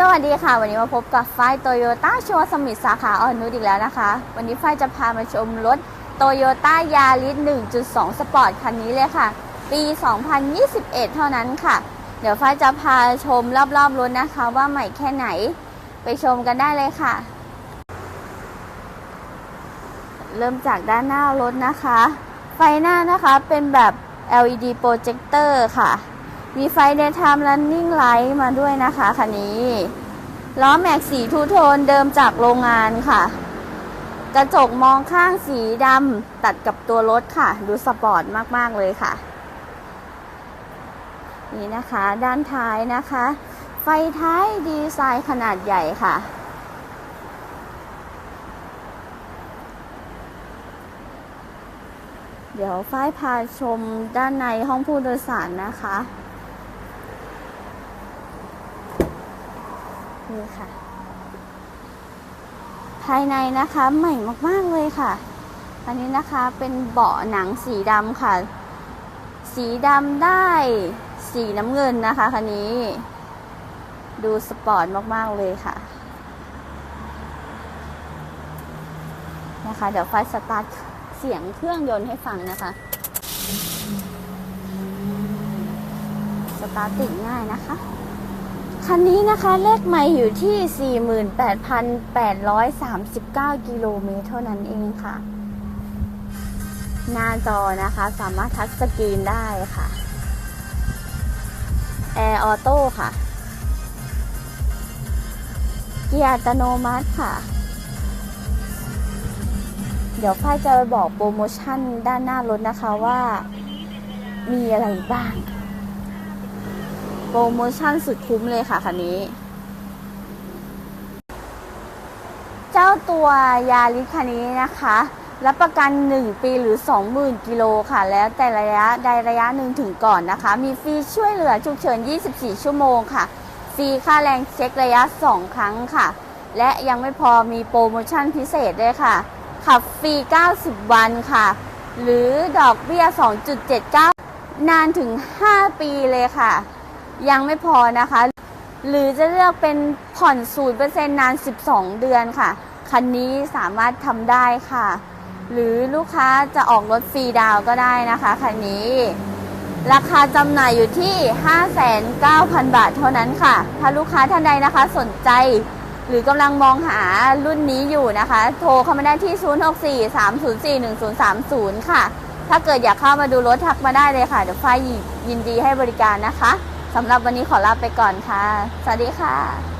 สวัสดีค่ะ วันนี้มาพบกับฝ้ายโตโยต้าชัวสมิธสาขาอ่อนนุชอีกแล้วนะคะ วันนี้ฝ้ายจะพามาชมรถโตโยต้ายาริส1.2 สปอร์ตคันนี้เลยค่ะ ปี 2021 เท่านั้นค่ะ เดี๋ยวฝ้ายจะพาชมรอบๆรถนะคะ ว่าใหม่แค่ไหนไปชมกันได้เลยค่ะ เริ่มจากด้านหน้ารถนะคะ ไฟหน้านะคะเป็นแบบ LED projector ค่ะ มีไฟ daytime running light มาด้วยนะคะคันนี้ล้อแม็กสีทูโทนเดิมจากโรงงานค่ะ กระจกมองข้างสีดำตัดกับตัวรถค่ะ ดูสปอร์ตมาก ๆ เลยค่ะ นี่นะคะ ด้านท้ายนะคะ ไฟท้ายดีไซน์ขนาดใหญ่ค่ะเดี๋ยวฝ้ายพาชมด้านในห้องผู้โดยสารนะคะ นี่ค่ะ ภายในนะคะใหม่มากๆเลยค่ะ อันนี้นะคะเป็นเบาะหนังสีดำค่ะ สีดำได้สีน้ำเงินนะคะคันนี้ ดูสปอร์ตมากๆเลยค่ะนะคะเดี๋ยวไฟสตาร์ทเสียงเครื่องยนต์ให้ฟังนะคะ สตาร์ทติดง่ายนะคะ คันนี้นะคะเลขไม่อยู่ที่ 48,839 กิโลเมตรเท่านั้นเองค่ะ หน้าจอนะคะสามารถทัชสกรีนได้ค่ะแอร์ออโต้ค่ะ เกียร์อัตโนมัติค่ะ เดี๋ยวฝ้ายจะไปบอกโปรโมชั่นด้านหน้ารถนะคะว่า มีอะไรบ้าง โปรโมชั่นสุดคุ้มเลยค่ะคันนี้ เจ้าตัวยาริสคันนี้นะคะ รับประกัน 1 ปีหรือ 20,000 กิโลค่ะ แล้วแต่ระยะใดระยะหนึ่งถึงก่อนนะคะ มีฟรีช่วยเหลือฉุกเฉิน 24 ชั่วโมงค่ะ ฟรีค่าแรงเช็คระยะ 2 ครั้งค่ะ และยังไม่พอมีโปรโมชั่นพิเศษด้วยค่ะ ขับฟรี 90 วันค่ะ หรือดอกเบี้ย 2.79นานถึง 5 ปีเลยค่ะ ยังไม่พอนะคะ หรือจะเลือกเป็นผ่อน0%นเปอร์เซ็นนาน 12 เดือนค่ะ คันนี้สามารถทำได้ค่ะ หรือลูกค้าจะออกรถฟรีดาวก็ได้นะคะคันนี้ ราคาจำหน่ายอยู่ที่ 59,000 บาทเท่านั้นค่ะ ถ้าลูกค้าท่านใดนะคะสนใจ หรือกำลังมองหารุ่นนี้อยู่นะคะ โทรเข้ามาได้ที่ 0643041030 ค่ะถ้าเกิดอยากเข้ามาดูรถทักมาได้เลยค่ะ เดี๋ยวฝ้ายยินดีให้บริการนะคะ สำหรับวันนี้ขอลาไปก่อนค่ะ สวัสดีค่ะ